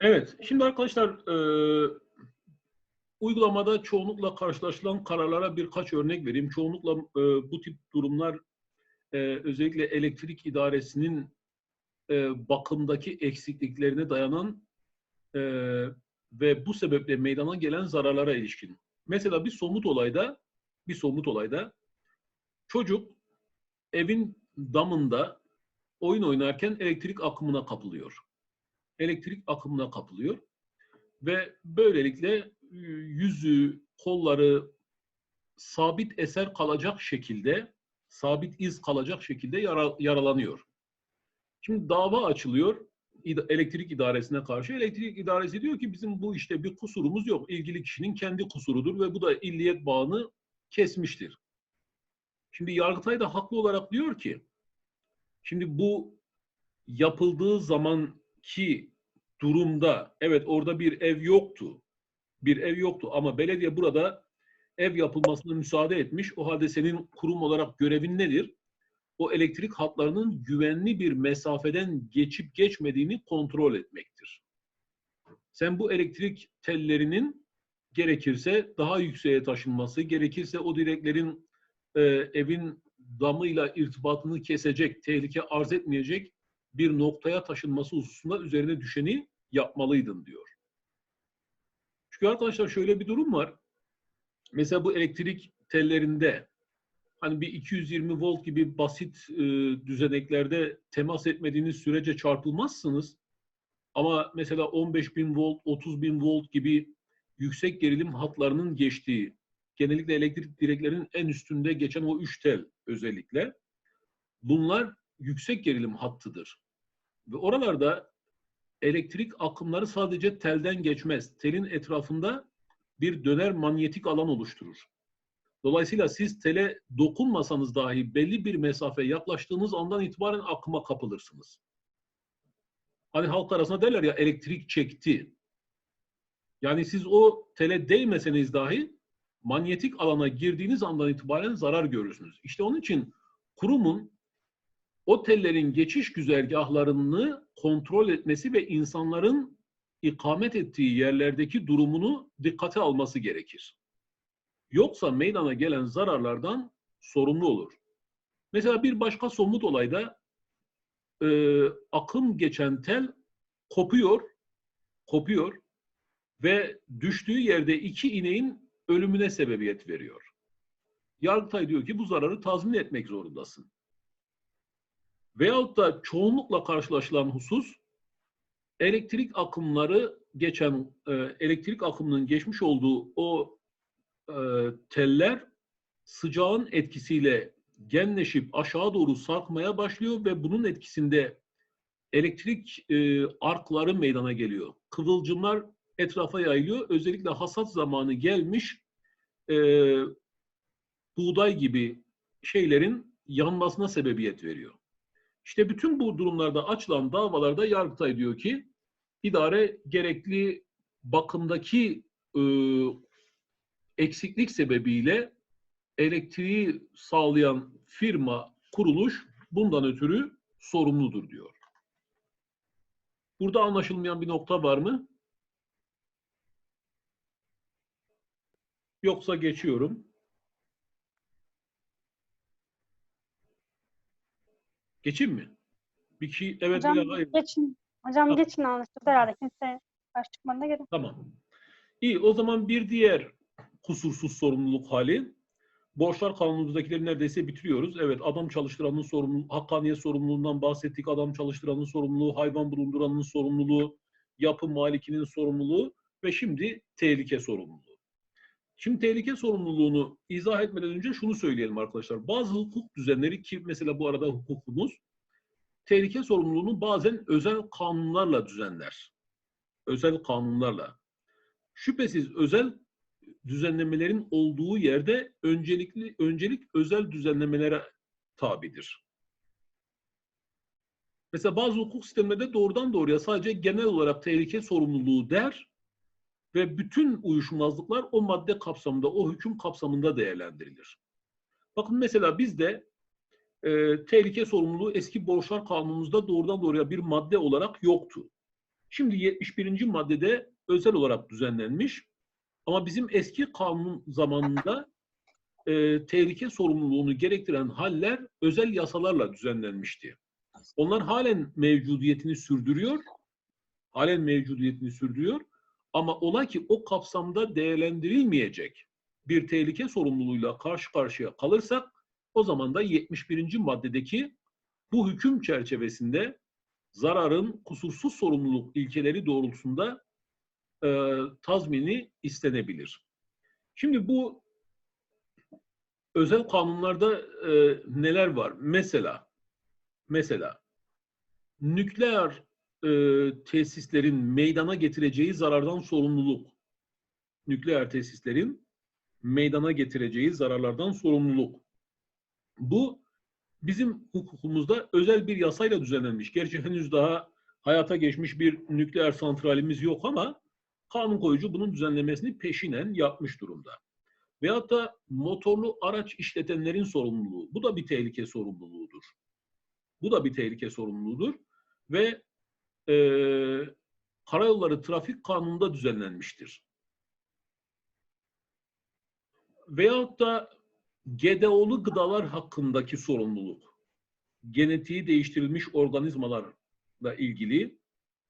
Evet, şimdi arkadaşlar e, uygulamada çoğunlukla karşılaşılan kararlara birkaç örnek vereyim. Çoğunlukla e, bu tip durumlar e, özellikle elektrik idaresinin e, bakımdaki eksikliklerine dayanan e, ve bu sebeple meydana gelen zararlara ilişkin. Mesela bir somut olayda, bir somut olayda çocuk evin damında oyun oynarken elektrik akımına kapılıyor elektrik akımına kapılıyor ve böylelikle e, yüzü, kolları sabit eser kalacak şekilde, sabit iz kalacak şekilde yara- yaralanıyor. Şimdi dava açılıyor elektrik idaresine karşı. Elektrik idaresi diyor ki bizim bu işte bir kusurumuz yok. İlgili kişinin kendi kusurudur ve bu da illiyet bağını kesmiştir. Şimdi Yargıtay da haklı olarak diyor ki şimdi bu yapıldığı zaman ki durumda evet orada bir ev yoktu. Bir ev yoktu ama belediye burada ev yapılmasına müsaade etmiş. O halde senin kurum olarak görevin nedir? O elektrik hatlarının güvenli bir mesafeden geçip geçmediğini kontrol etmektir. Sen bu elektrik tellerinin gerekirse daha yükseğe taşınması, gerekirse o direklerin e, evin damıyla irtibatını kesecek, tehlike arz etmeyecek bir noktaya taşınması hususunda üzerine düşeni yapmalıydın diyor. Çünkü arkadaşlar şöyle bir durum var. Mesela bu elektrik tellerinde hani bir 220 volt gibi basit e, düzeneklerde temas etmediğiniz sürece çarpılmazsınız. Ama mesela 15 bin volt, 30 bin volt gibi yüksek gerilim hatlarının geçtiği, genellikle elektrik direklerinin en üstünde geçen o üç tel özellikle, bunlar yüksek gerilim hattıdır. Ve oralarda elektrik akımları sadece telden geçmez. Telin etrafında bir döner manyetik alan oluşturur. Dolayısıyla siz tele dokunmasanız dahi belli bir mesafe yaklaştığınız andan itibaren akıma kapılırsınız. Hani halk arasında derler ya elektrik çekti. Yani siz o tele değmeseniz dahi manyetik alana girdiğiniz andan itibaren zarar görürsünüz. İşte onun için kurumun o tellerin geçiş güzergahlarını kontrol etmesi ve insanların ikamet ettiği yerlerdeki durumunu dikkate alması gerekir. Yoksa meydana gelen zararlardan sorumlu olur. Mesela bir başka somut olayda e, akım geçen tel kopuyor, kopuyor ve düştüğü yerde iki ineğin ölümüne sebebiyet veriyor. Yargıtay diyor ki bu zararı tazmin etmek zorundasın. Veyahut da çoğunlukla karşılaşılan husus elektrik akımları geçen e, elektrik akımının geçmiş olduğu o e, teller sıcağın etkisiyle genleşip aşağı doğru sarkmaya başlıyor ve bunun etkisinde elektrik e, arkları meydana geliyor. Kıvılcımlar etrafa yayılıyor. Özellikle hasat zamanı gelmiş e, buğday gibi şeylerin yanmasına sebebiyet veriyor. İşte bütün bu durumlarda açılan davalarda Yargıtay diyor ki idare gerekli bakımdaki e, eksiklik sebebiyle elektriği sağlayan firma, kuruluş bundan ötürü sorumludur diyor. Burada anlaşılmayan bir nokta var mı? Yoksa geçiyorum. Geçeyim mi? Bir kişi evet Hocam veya hayır. geçin. Hocam Tamam. geçin anlaştık herhalde. Kimse karşı çıkmadı gelin. Tamam. İyi o zaman bir diğer kusursuz sorumluluk hali. Borçlar kanunumuzdakileri neredeyse bitiriyoruz. Evet adam çalıştıranın sorumluluğu, hakkaniyet sorumluluğundan bahsettik. Adam çalıştıranın sorumluluğu, hayvan bulunduranın sorumluluğu, yapı malikinin sorumluluğu ve şimdi tehlike sorumluluğu. Şimdi tehlike sorumluluğunu izah etmeden önce şunu söyleyelim arkadaşlar. Bazı hukuk düzenleri ki mesela bu arada hukukumuz tehlike sorumluluğunu bazen özel kanunlarla düzenler. Özel kanunlarla. Şüphesiz özel düzenlemelerin olduğu yerde öncelikli öncelik özel düzenlemelere tabidir. Mesela bazı hukuk sistemlerinde doğrudan doğruya sadece genel olarak tehlike sorumluluğu der ve bütün uyuşmazlıklar o madde kapsamında, o hüküm kapsamında değerlendirilir. Bakın mesela bizde e, tehlike sorumluluğu eski borçlar kanunumuzda doğrudan doğruya bir madde olarak yoktu. Şimdi 71. maddede özel olarak düzenlenmiş. Ama bizim eski kanun zamanında e, tehlike sorumluluğunu gerektiren haller özel yasalarla düzenlenmişti. Onlar halen mevcudiyetini sürdürüyor. Halen mevcudiyetini sürdürüyor. Ama ola ki o kapsamda değerlendirilmeyecek bir tehlike sorumluluğuyla karşı karşıya kalırsak o zaman da 71. maddedeki bu hüküm çerçevesinde zararın kusursuz sorumluluk ilkeleri doğrultusunda e, tazmini istenebilir. Şimdi bu özel kanunlarda e, neler var? Mesela mesela nükleer e, tesislerin meydana getireceği zarardan sorumluluk. Nükleer tesislerin meydana getireceği zararlardan sorumluluk. Bu bizim hukukumuzda özel bir yasayla düzenlenmiş. Gerçi henüz daha hayata geçmiş bir nükleer santralimiz yok ama kanun koyucu bunun düzenlemesini peşinen yapmış durumda. Veyahut da motorlu araç işletenlerin sorumluluğu. Bu da bir tehlike sorumluluğudur. Bu da bir tehlike sorumluluğudur. Ve e, karayolları trafik kanununda düzenlenmiştir. Veyahut da GDO'lu gıdalar hakkındaki sorumluluk. Genetiği değiştirilmiş organizmalarla ilgili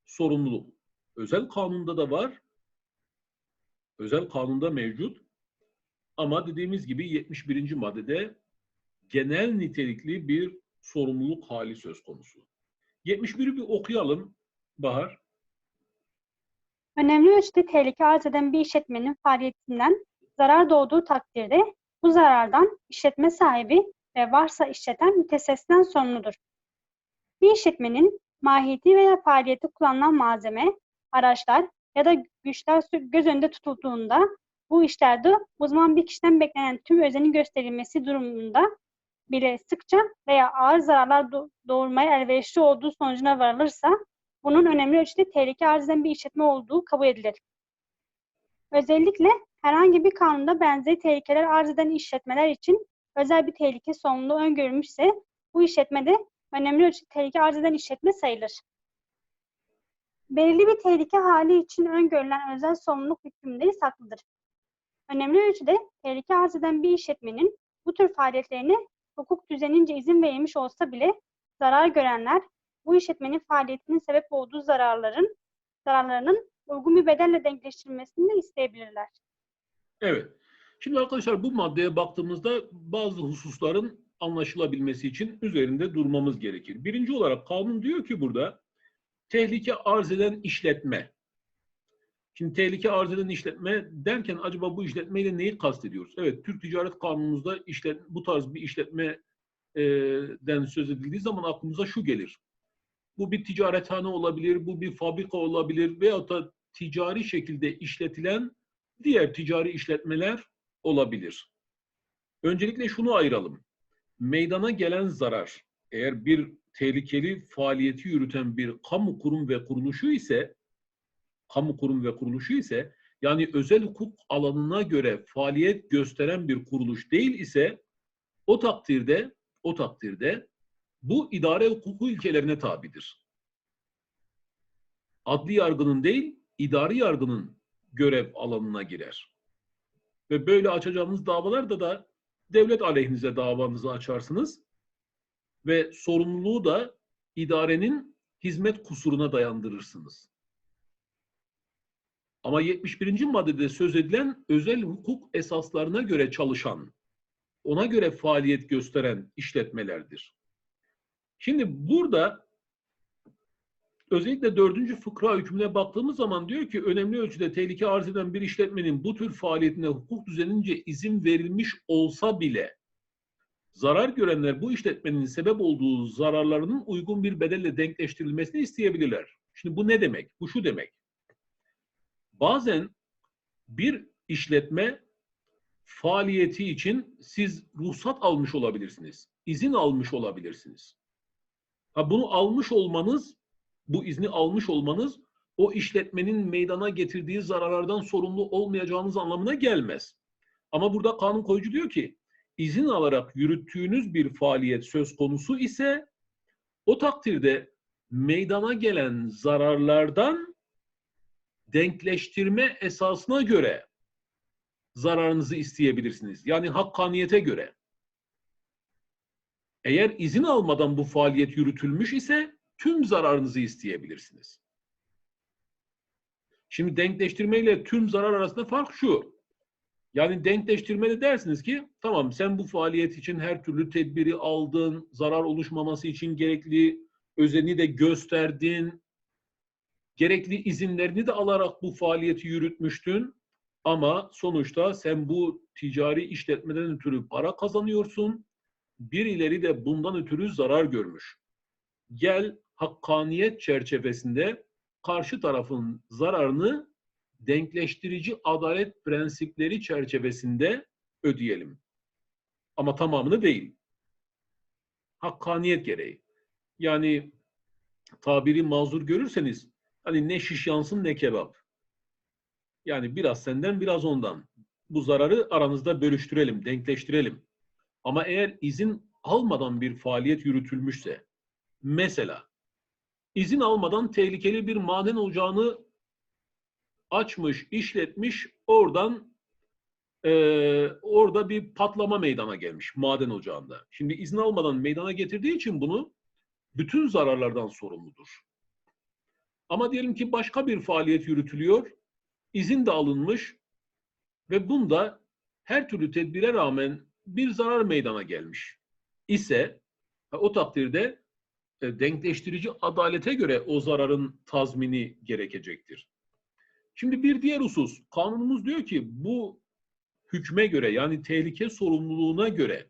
sorumluluk. Özel kanunda da var. Özel kanunda mevcut. Ama dediğimiz gibi 71. maddede genel nitelikli bir sorumluluk hali söz konusu. 71'i bir okuyalım Bahar. Önemli ölçüde tehlike arz eden bir işletmenin faaliyetinden zarar doğduğu takdirde bu zarardan işletme sahibi ve varsa işleten mütesessinden sorumludur. Bir işletmenin mahiyeti veya faaliyeti kullanılan malzeme, araçlar ya da güçler göz önünde tutulduğunda bu işlerde uzman bir kişiden beklenen tüm özenin gösterilmesi durumunda bile sıkça veya ağır zararlar do- doğurmaya elverişli olduğu sonucuna varılırsa bunun önemli ölçüde tehlike arz eden bir işletme olduğu kabul edilir. Özellikle herhangi bir kanunda benzeri tehlikeler arz eden işletmeler için özel bir tehlike sorumluluğu öngörülmüşse bu işletmede önemli ölçüde tehlike arz eden işletme sayılır. Belirli bir tehlike hali için öngörülen özel sorumluluk hükümleri saklıdır. Önemli ölçüde tehlike arz eden bir işletmenin bu tür faaliyetlerine hukuk düzenince izin verilmiş olsa bile zarar görenler bu işletmenin faaliyetinin sebep olduğu zararların zararlarının uygun bir bedelle denkleştirilmesini de isteyebilirler. Evet. Şimdi arkadaşlar bu maddeye baktığımızda bazı hususların anlaşılabilmesi için üzerinde durmamız gerekir. Birinci olarak kanun diyor ki burada tehlike arz eden işletme. Şimdi tehlike arz eden işletme derken acaba bu işletmeyle neyi kastediyoruz? Evet, Türk Ticaret Kanunumuzda işlet, bu tarz bir işletmeden söz edildiği zaman aklımıza şu gelir. Bu bir ticarethane olabilir, bu bir fabrika olabilir veyahut da ticari şekilde işletilen diğer ticari işletmeler olabilir. Öncelikle şunu ayıralım. Meydana gelen zarar, eğer bir tehlikeli faaliyeti yürüten bir kamu kurum ve kuruluşu ise, kamu kurum ve kuruluşu ise, yani özel hukuk alanına göre faaliyet gösteren bir kuruluş değil ise, o takdirde, o takdirde bu idare hukuku ilkelerine tabidir. Adli yargının değil, idari yargının görev alanına girer. Ve böyle açacağınız davalarda da devlet aleyhinize davanızı açarsınız ve sorumluluğu da idarenin hizmet kusuruna dayandırırsınız. Ama 71. maddede söz edilen özel hukuk esaslarına göre çalışan, ona göre faaliyet gösteren işletmelerdir. Şimdi burada özellikle dördüncü fıkra hükmüne baktığımız zaman diyor ki önemli ölçüde tehlike arz eden bir işletmenin bu tür faaliyetine hukuk düzenince izin verilmiş olsa bile zarar görenler bu işletmenin sebep olduğu zararlarının uygun bir bedelle denkleştirilmesini isteyebilirler. Şimdi bu ne demek? Bu şu demek. Bazen bir işletme faaliyeti için siz ruhsat almış olabilirsiniz. izin almış olabilirsiniz. Ha bunu almış olmanız, bu izni almış olmanız o işletmenin meydana getirdiği zararlardan sorumlu olmayacağınız anlamına gelmez. Ama burada kanun koyucu diyor ki izin alarak yürüttüğünüz bir faaliyet söz konusu ise o takdirde meydana gelen zararlardan denkleştirme esasına göre zararınızı isteyebilirsiniz. Yani hakkaniyete göre. Eğer izin almadan bu faaliyet yürütülmüş ise tüm zararınızı isteyebilirsiniz. Şimdi denkleştirme ile tüm zarar arasında fark şu. Yani denkleştirmede dersiniz ki tamam sen bu faaliyet için her türlü tedbiri aldın, zarar oluşmaması için gerekli özeni de gösterdin, gerekli izinlerini de alarak bu faaliyeti yürütmüştün. Ama sonuçta sen bu ticari işletmeden ötürü para kazanıyorsun. Birileri de bundan ötürü zarar görmüş. Gel hakkaniyet çerçevesinde karşı tarafın zararını denkleştirici adalet prensipleri çerçevesinde ödeyelim. Ama tamamını değil. Hakkaniyet gereği. Yani tabiri mazur görürseniz hani ne şiş yansın ne kebap. Yani biraz senden biraz ondan. Bu zararı aranızda bölüştürelim, denkleştirelim. Ama eğer izin almadan bir faaliyet yürütülmüşse, mesela izin almadan tehlikeli bir maden ocağını açmış, işletmiş, oradan e, orada bir patlama meydana gelmiş maden ocağında. Şimdi izin almadan meydana getirdiği için bunu bütün zararlardan sorumludur. Ama diyelim ki başka bir faaliyet yürütülüyor, izin de alınmış ve bunda her türlü tedbire rağmen bir zarar meydana gelmiş ise o takdirde e, denkleştirici adalete göre o zararın tazmini gerekecektir. Şimdi bir diğer husus, kanunumuz diyor ki bu hükme göre yani tehlike sorumluluğuna göre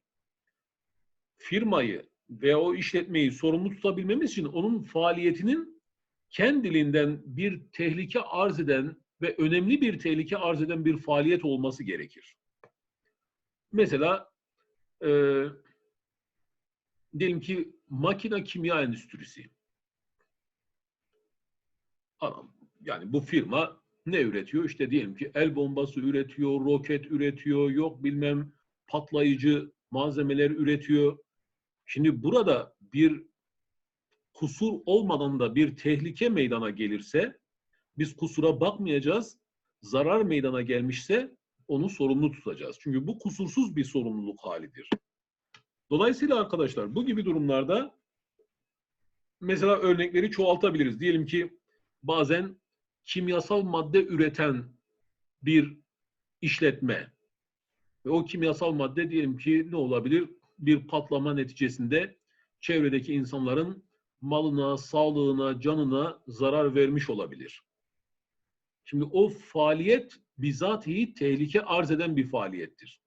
firmayı veya o işletmeyi sorumlu tutabilmemiz için onun faaliyetinin kendiliğinden bir tehlike arz eden ve önemli bir tehlike arz eden bir faaliyet olması gerekir. Mesela e, diyelim ki makine kimya endüstrisi. Yani bu firma ne üretiyor? İşte diyelim ki el bombası üretiyor, roket üretiyor, yok bilmem patlayıcı malzemeler üretiyor. Şimdi burada bir kusur olmadan da bir tehlike meydana gelirse biz kusura bakmayacağız. Zarar meydana gelmişse onu sorumlu tutacağız. Çünkü bu kusursuz bir sorumluluk halidir. Dolayısıyla arkadaşlar bu gibi durumlarda mesela örnekleri çoğaltabiliriz. Diyelim ki bazen kimyasal madde üreten bir işletme ve o kimyasal madde diyelim ki ne olabilir? Bir patlama neticesinde çevredeki insanların malına, sağlığına, canına zarar vermiş olabilir. Şimdi o faaliyet bizatihi tehlike arz eden bir faaliyettir.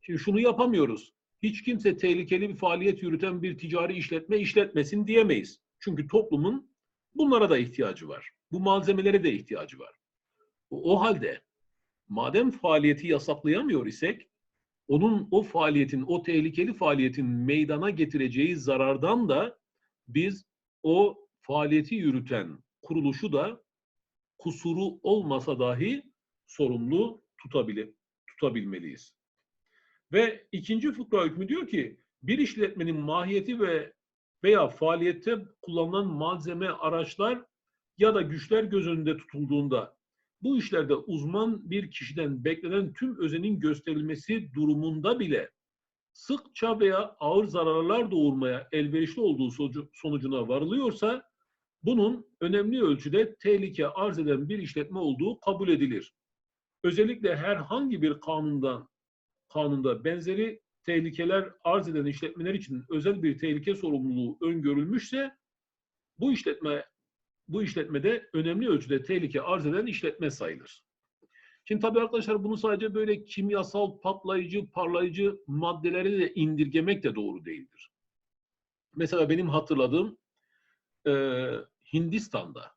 Şimdi şunu yapamıyoruz. Hiç kimse tehlikeli bir faaliyet yürüten bir ticari işletme işletmesin diyemeyiz. Çünkü toplumun bunlara da ihtiyacı var. Bu malzemelere de ihtiyacı var. O, halde madem faaliyeti yasaklayamıyor isek onun o faaliyetin, o tehlikeli faaliyetin meydana getireceği zarardan da biz o faaliyeti yürüten kuruluşu da kusuru olmasa dahi sorumlu tutabile, tutabilmeliyiz. Ve ikinci fıkra hükmü diyor ki bir işletmenin mahiyeti ve veya faaliyette kullanılan malzeme, araçlar ya da güçler göz önünde tutulduğunda bu işlerde uzman bir kişiden beklenen tüm özenin gösterilmesi durumunda bile sıkça veya ağır zararlar doğurmaya elverişli olduğu sonucuna varılıyorsa bunun önemli ölçüde tehlike arz eden bir işletme olduğu kabul edilir. Özellikle herhangi bir kanundan kanunda benzeri tehlikeler arz eden işletmeler için özel bir tehlike sorumluluğu öngörülmüşse bu işletme bu işletmede önemli ölçüde tehlike arz eden işletme sayılır. Şimdi tabii arkadaşlar bunu sadece böyle kimyasal, patlayıcı, parlayıcı maddeleri de indirgemek de doğru değildir. Mesela benim hatırladığım e, Hindistan'da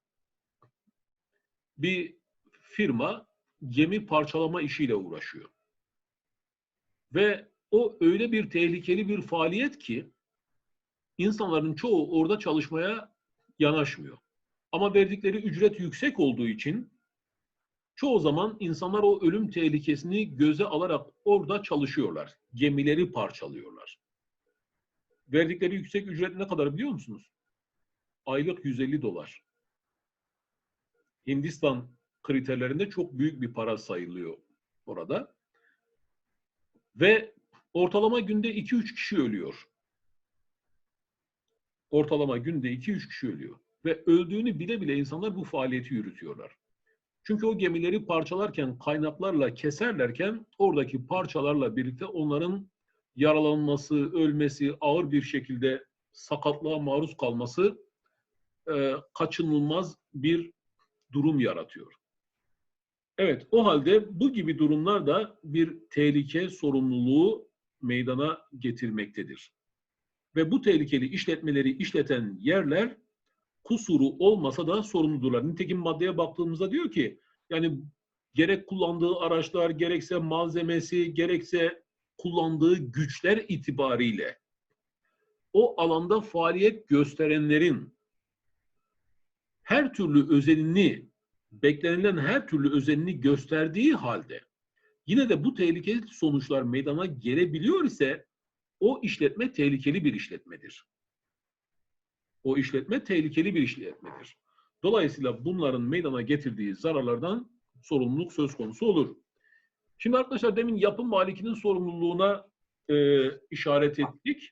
bir firma gemi parçalama işiyle uğraşıyor. Ve o öyle bir tehlikeli bir faaliyet ki insanların çoğu orada çalışmaya yanaşmıyor. Ama verdikleri ücret yüksek olduğu için çoğu zaman insanlar o ölüm tehlikesini göze alarak orada çalışıyorlar. Gemileri parçalıyorlar. Verdikleri yüksek ücret ne kadar biliyor musunuz? Aylık 150 dolar. Hindistan kriterlerinde çok büyük bir para sayılıyor orada. Ve ortalama günde 2-3 kişi ölüyor. Ortalama günde 2-3 kişi ölüyor. Ve öldüğünü bile bile insanlar bu faaliyeti yürütüyorlar. Çünkü o gemileri parçalarken, kaynaklarla keserlerken oradaki parçalarla birlikte onların yaralanması, ölmesi, ağır bir şekilde sakatlığa maruz kalması e, kaçınılmaz bir durum yaratıyor. Evet, o halde bu gibi durumlar da bir tehlike sorumluluğu meydana getirmektedir. Ve bu tehlikeli işletmeleri işleten yerler kusuru olmasa da sorumludurlar. Nitekim maddeye baktığımızda diyor ki yani gerek kullandığı araçlar, gerekse malzemesi, gerekse kullandığı güçler itibariyle o alanda faaliyet gösterenlerin her türlü özenini, beklenilen her türlü özenini gösterdiği halde yine de bu tehlikeli sonuçlar meydana gelebiliyor ise o işletme tehlikeli bir işletmedir. O işletme tehlikeli bir işletmedir. Dolayısıyla bunların meydana getirdiği zararlardan sorumluluk söz konusu olur. Şimdi arkadaşlar demin yapı malikinin sorumluluğuna e, işaret ettik.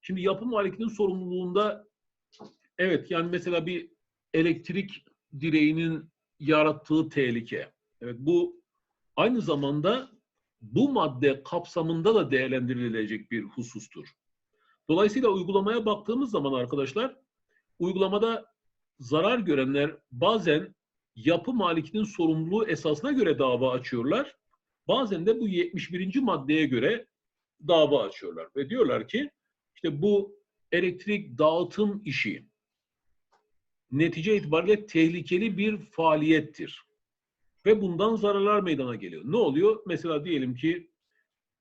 Şimdi yapı malikinin sorumluluğunda evet yani mesela bir elektrik direğinin yarattığı tehlike. Evet bu aynı zamanda bu madde kapsamında da değerlendirilecek bir husustur. Dolayısıyla uygulamaya baktığımız zaman arkadaşlar uygulamada zarar görenler bazen yapı malikinin sorumluluğu esasına göre dava açıyorlar. Bazen de bu 71. maddeye göre dava açıyorlar ve diyorlar ki işte bu elektrik dağıtım işi netice itibariyle tehlikeli bir faaliyettir. Ve bundan zararlar meydana geliyor. Ne oluyor? Mesela diyelim ki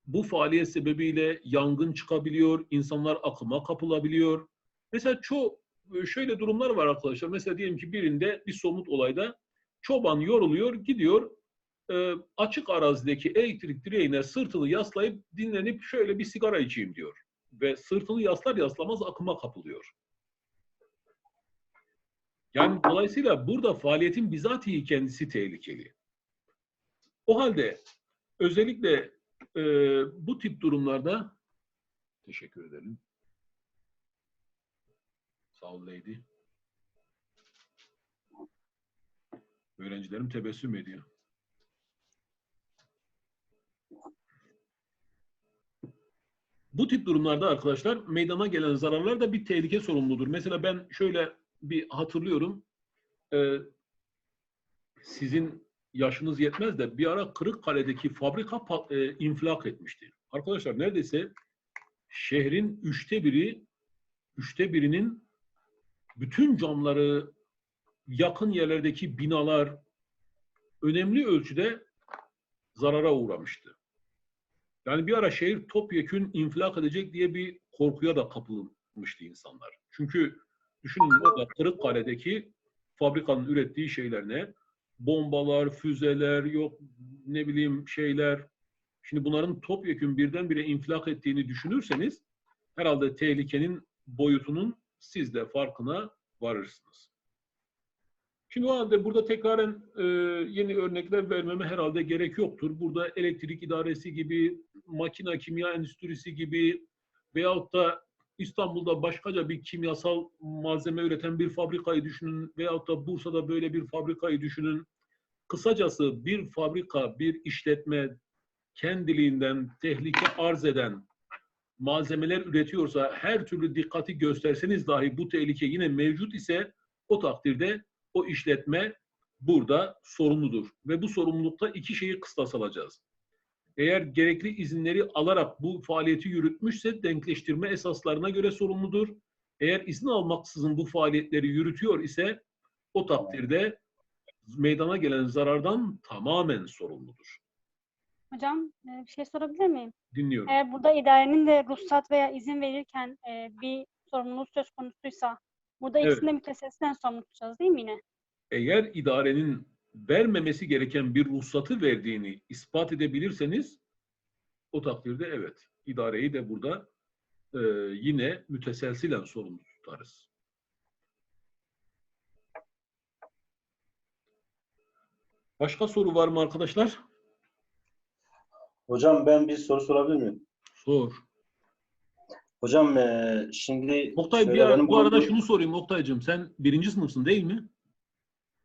bu faaliyet sebebiyle yangın çıkabiliyor, insanlar akıma kapılabiliyor. Mesela çoğu şöyle durumlar var arkadaşlar. Mesela diyelim ki birinde bir somut olayda çoban yoruluyor, gidiyor e, açık arazideki elektrik direğine sırtını yaslayıp dinlenip şöyle bir sigara içeyim diyor. Ve sırtını yaslar yaslamaz akıma kapılıyor. Yani dolayısıyla burada faaliyetin bizatihi kendisi tehlikeli. O halde özellikle e, bu tip durumlarda teşekkür ederim. Sağ ol Lady. Öğrencilerim tebessüm ediyor. Bu tip durumlarda arkadaşlar meydana gelen zararlar da bir tehlike sorumludur. Mesela ben şöyle bir hatırlıyorum. Ee, sizin yaşınız yetmez de bir ara Kırıkkale'deki fabrika e, infilak etmişti. Arkadaşlar neredeyse şehrin üçte biri, üçte birinin bütün camları, yakın yerlerdeki binalar önemli ölçüde zarara uğramıştı. Yani bir ara şehir topyekün infilak edecek diye bir korkuya da kapılmıştı insanlar. Çünkü düşünün orada Kırıkkale'deki fabrikanın ürettiği şeyler ne? Bombalar, füzeler, yok ne bileyim şeyler. Şimdi bunların topyekün birdenbire infilak ettiğini düşünürseniz herhalde tehlikenin boyutunun siz de farkına varırsınız. Şimdi o halde burada tekraren e, yeni örnekler vermeme herhalde gerek yoktur. Burada elektrik idaresi gibi, makina kimya endüstrisi gibi veyahut da İstanbul'da başkaca bir kimyasal malzeme üreten bir fabrikayı düşünün veyahut da Bursa'da böyle bir fabrikayı düşünün. Kısacası bir fabrika, bir işletme kendiliğinden tehlike arz eden malzemeler üretiyorsa her türlü dikkati gösterseniz dahi bu tehlike yine mevcut ise o takdirde o işletme burada sorumludur. Ve bu sorumlulukta iki şeyi kıstas alacağız. Eğer gerekli izinleri alarak bu faaliyeti yürütmüşse denkleştirme esaslarına göre sorumludur. Eğer izin almaksızın bu faaliyetleri yürütüyor ise o takdirde meydana gelen zarardan tamamen sorumludur. Hocam e, bir şey sorabilir miyim? Dinliyorum. Eğer burada idarenin de ruhsat veya izin verirken e, bir sorumluluk söz konusuysa burada Evet. ikisini de mütesessilen sorumlu tutacağız değil mi yine? Eğer idarenin vermemesi gereken bir ruhsatı verdiğini ispat edebilirseniz o takdirde evet idareyi de burada e, yine müteselsilen sorumlu tutarız. Başka soru var mı arkadaşlar? Hocam ben bir soru sorabilir miyim? Sor. Hocam eee, şimdi Oktay bir ara- bu arada bulunduğum- şunu sorayım Oktay'cığım. Sen birinci sınıfsın değil mi?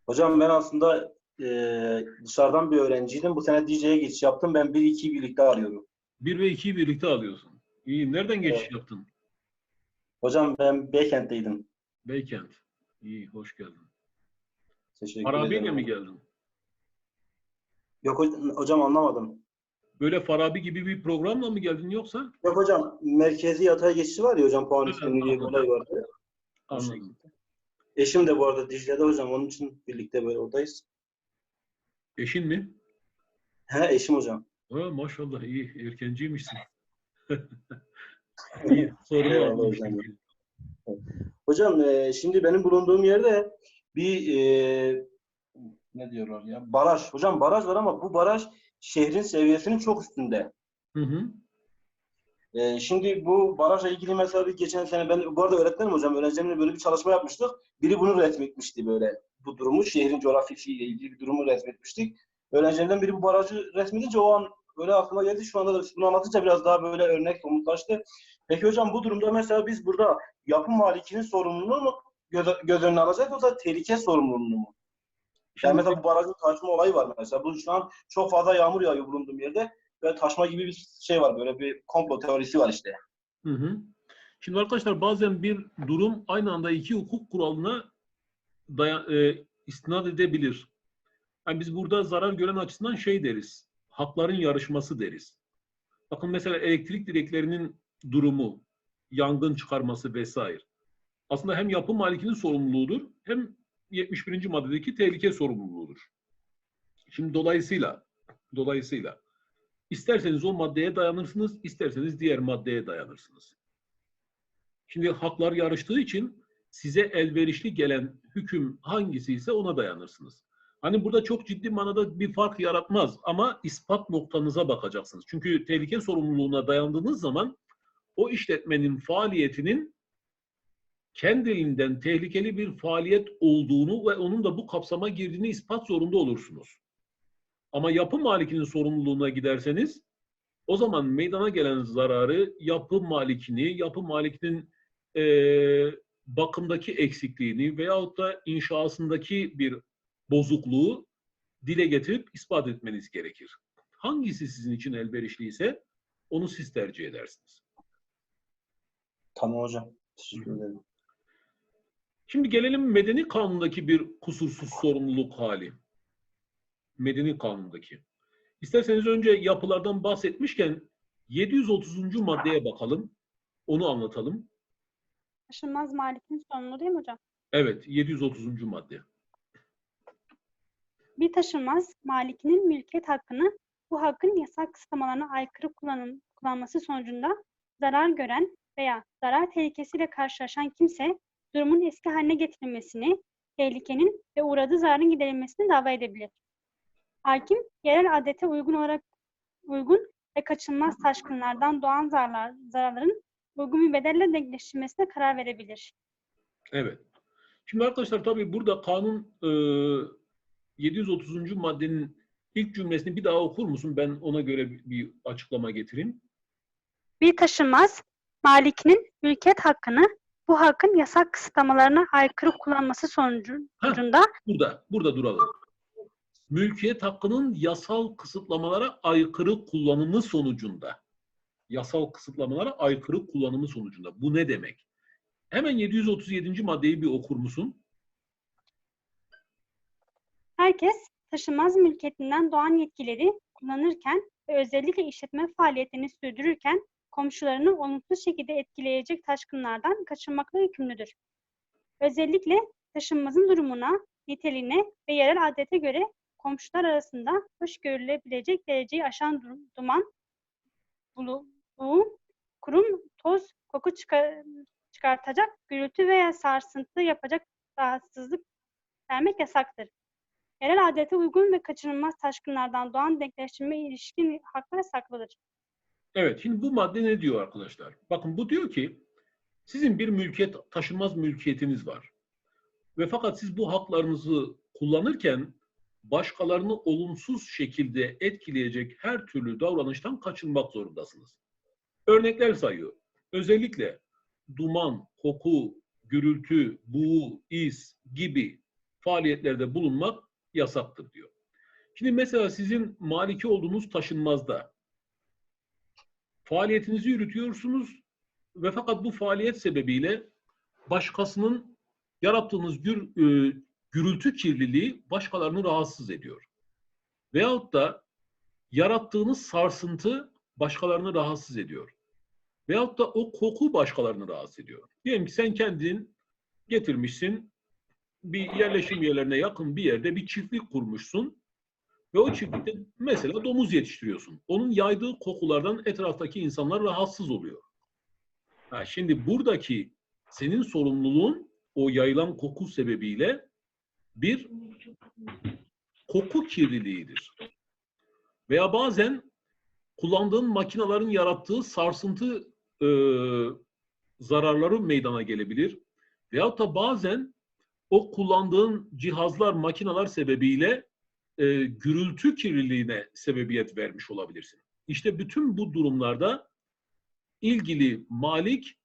Hocam ben aslında eee, dışarıdan bir öğrenciydim. Bu sene DJ'ye geçiş yaptım. Ben 1-2'yi birlikte arıyorum. Bir ve ikiyi birlikte alıyorsun. İyi. Nereden geçiş Evet. yaptın? Hocam ben Beykent'teydim. Beykent. İyi, hoş geldin. Teşekkür Farabi'yle ederim. mi geldin? Yok ho- hocam anlamadım. Böyle Farabi gibi bir programla mı geldin yoksa? Yok hocam merkezi yatay geçişi var ya hocam puan Evet, üstünlüğü diye bir anladım. olay vardı. Anladım. Eşim de bu arada Dicle'de hocam. Onun için birlikte böyle oradayız. Eşin mi? He eşim hocam. Ha, maşallah iyi. Erkenciymişsin. iyi. Eyvallah anlamıştım. hocam. Hocam eee, şimdi benim bulunduğum yerde bir eee, ne diyorlar ya? Baraj. Hocam baraj var ama bu baraj şehrin seviyesinin çok üstünde. Hı hı. Eee, şimdi bu barajla ilgili mesela bir geçen sene ben bu arada öğretmenim hocam öğrencilerimle böyle bir çalışma yapmıştık. Biri bunu resmetmişti böyle bu durumu şehrin coğrafyasıyla ilgili bir durumu resmetmiştik. Öğrencilerimden biri bu barajı resmedince o an böyle aklıma geldi. Şu anda da bunu anlatınca biraz daha böyle örnek somutlaştı. Peki hocam bu durumda mesela biz burada yapı malikinin sorumluluğunu mu göz, göz önüne alacak yoksa tehlike sorumluluğunu mu? Yani mesela bu barajın taşma olayı var mesela. Bu şu an çok fazla yağmur yağıyor bulunduğum yerde. Ve taşma gibi bir şey var böyle bir komplo teorisi var işte. hı hı. Şimdi arkadaşlar bazen bir durum aynı anda iki hukuk kuralına dayan, e, istinad edebilir. Yani biz burada zarar gören açısından şey deriz. Hakların yarışması deriz. Bakın mesela elektrik direklerinin durumu, yangın çıkarması vesaire. Aslında hem yapı malikinin sorumluluğudur hem 71. maddedeki tehlike sorumluluğudur. Şimdi dolayısıyla dolayısıyla isterseniz o maddeye dayanırsınız, isterseniz diğer maddeye dayanırsınız. Şimdi haklar yarıştığı için size elverişli gelen hüküm hangisi ise ona dayanırsınız. Hani burada çok ciddi manada bir fark yaratmaz ama ispat noktanıza bakacaksınız. Çünkü tehlike sorumluluğuna dayandığınız zaman o işletmenin faaliyetinin kendiliğinden tehlikeli bir faaliyet olduğunu ve onun da bu kapsama girdiğini ispat zorunda olursunuz. Ama yapı malikinin sorumluluğuna giderseniz o zaman meydana gelen zararı yapı malikini, yapı malikinin eee bakımdaki eksikliğini veyahut da inşasındaki bir bozukluğu dile getirip ispat etmeniz gerekir. Hangisi sizin için elverişliyse onu siz tercih edersiniz. Tamam hocam. Teşekkür ederim. Şimdi gelelim medeni kanundaki bir kusursuz sorumluluk hali. Medeni kanundaki. İsterseniz önce yapılardan bahsetmişken 730. maddeye bakalım. Onu anlatalım. Taşınmaz malikin sorumluluğu değil mi hocam? Evet, 730. madde. Bir taşınmaz malikinin mülkiyet hakkını bu hakkın yasal kısıtlamalarına aykırı kullanım, kullanması sonucunda zarar gören veya zarar tehlikesiyle karşılaşan kimse durumun eski haline getirilmesini, tehlikenin ve uğradığı zararın giderilmesini dava edebilir. Hakim, yerel adete uygun olarak uygun ve kaçınılmaz taşkınlardan doğan zararlar, zararların uygun bir bedelle denkleştirilmesine karar verebilir. Evet. Şimdi arkadaşlar tabii burada kanun e, 730. maddenin ilk cümlesini bir daha okur musun? Ben ona göre bir- açıklama getireyim. Bir taşınmaz, malikinin mülkiyet hakkını bu hakkın yasak kısıtlamalarına aykırı kullanması sonucunda Burada, burada duralım. Mülkiyet hakkının yasal kısıtlamalara aykırı kullanımı sonucunda. Yasal kısıtlamalara aykırı kullanımı sonucunda. Bu ne demek? Hemen 737. maddeyi bir okur musun? herkes taşınmaz mülkiyetinden doğan yetkileri kullanırken ve özellikle işletme faaliyetlerini sürdürürken komşularını olumsuz şekilde etkileyecek taşkınlardan kaçınmakla yükümlüdür. Özellikle taşınmazın durumuna, niteliğine ve yerel adete göre komşular arasında hoş görülebilecek dereceyi aşan duman, bulu, bu, kurum, toz, koku çıkar- çıkartacak, gürültü veya sarsıntı yapacak rahatsızlık vermek yasaktır. Yerel adete uygun ve kaçınılmaz taşkınlardan doğan denkleştirme ilişkin haklar saklıdır. Evet, şimdi bu madde ne diyor arkadaşlar? Bakın bu diyor ki sizin bir mülkiyet, taşınmaz mülkiyetiniz var. Ve fakat siz bu haklarınızı kullanırken başkalarını olumsuz şekilde etkileyecek her türlü davranıştan kaçınmak zorundasınız. Örnekler sayıyor. Özellikle duman, koku, gürültü, buğu, iz gibi faaliyetlerde bulunmak yasaktır diyor. Şimdi mesela sizin maliki olduğunuz taşınmazda faaliyetinizi yürütüyorsunuz ve fakat bu faaliyet sebebiyle başkasının yarattığınız gür, e, gürültü kirliliği başkalarını rahatsız ediyor. Veyahut da yarattığınız sarsıntı başkalarını rahatsız ediyor. Veyahut da o koku başkalarını rahatsız ediyor. Diyelim ki sen kendin getirmişsin bir yerleşim yerlerine yakın bir yerde bir çiftlik kurmuşsun ve o çiftlikte mesela domuz yetiştiriyorsun. Onun yaydığı kokulardan etraftaki insanlar rahatsız oluyor. Ha, şimdi buradaki senin sorumluluğun o yayılan koku sebebiyle bir koku kirliliğidir. Veya bazen kullandığın makinelerin yarattığı sarsıntı e, zararları meydana gelebilir. Veyahut da bazen o kullandığın cihazlar, makineler sebebiyle e, gürültü kirliliğine sebebiyet vermiş olabilirsin. İşte bütün bu durumlarda ilgili malik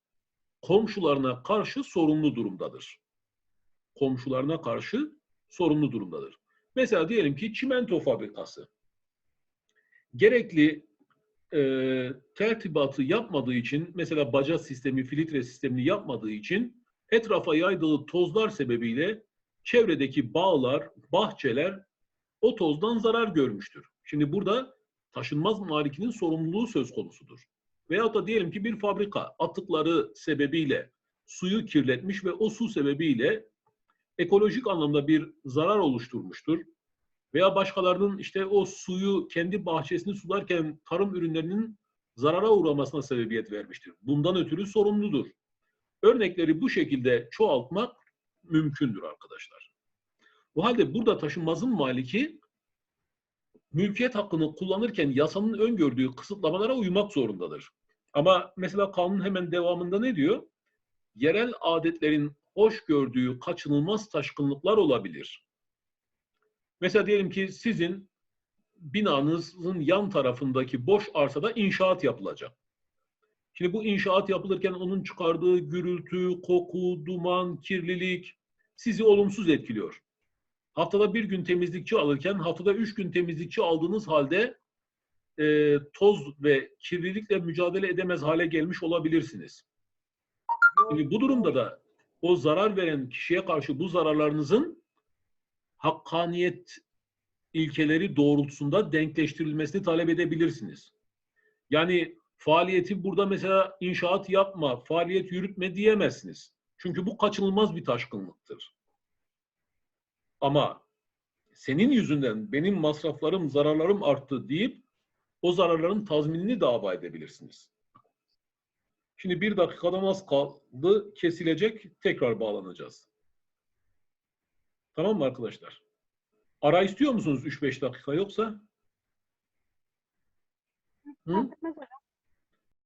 komşularına karşı sorumlu durumdadır. Komşularına karşı sorumlu durumdadır. Mesela diyelim ki çimento fabrikası gerekli e, tertibatı yapmadığı için mesela baca sistemi, filtre sistemini yapmadığı için etrafa yaydığı tozlar sebebiyle çevredeki bağlar, bahçeler o tozdan zarar görmüştür. Şimdi burada taşınmaz malikinin sorumluluğu söz konusudur. Veyahut da diyelim ki bir fabrika atıkları sebebiyle suyu kirletmiş ve o su sebebiyle ekolojik anlamda bir zarar oluşturmuştur. Veya başkalarının işte o suyu kendi bahçesini sularken tarım ürünlerinin zarara uğramasına sebebiyet vermiştir. Bundan ötürü sorumludur. Örnekleri bu şekilde çoğaltmak mümkündür arkadaşlar. Bu halde burada taşınmazın maliki mülkiyet hakkını kullanırken yasanın öngördüğü kısıtlamalara uymak zorundadır. Ama mesela kanun hemen devamında ne diyor? Yerel adetlerin hoş gördüğü kaçınılmaz taşkınlıklar olabilir. Mesela diyelim ki sizin binanızın yan tarafındaki boş arsada inşaat yapılacak. Şimdi bu inşaat yapılırken onun çıkardığı gürültü, koku, duman, kirlilik sizi olumsuz etkiliyor. Haftada bir gün temizlikçi alırken haftada üç gün temizlikçi aldığınız halde e, toz ve kirlilikle mücadele edemez hale gelmiş olabilirsiniz. Şimdi bu durumda da o zarar veren kişiye karşı bu zararlarınızın hakkaniyet ilkeleri doğrultusunda denkleştirilmesini talep edebilirsiniz. Yani faaliyeti burada mesela inşaat yapma, faaliyet yürütme diyemezsiniz. Çünkü bu kaçınılmaz bir taşkınlıktır. Ama senin yüzünden benim masraflarım, zararlarım arttı deyip o zararların tazminini dava edebilirsiniz. Şimdi bir dakikadan az kaldı, kesilecek, tekrar bağlanacağız. Tamam mı arkadaşlar? Ara istiyor musunuz 3-5 dakika yoksa? Hı?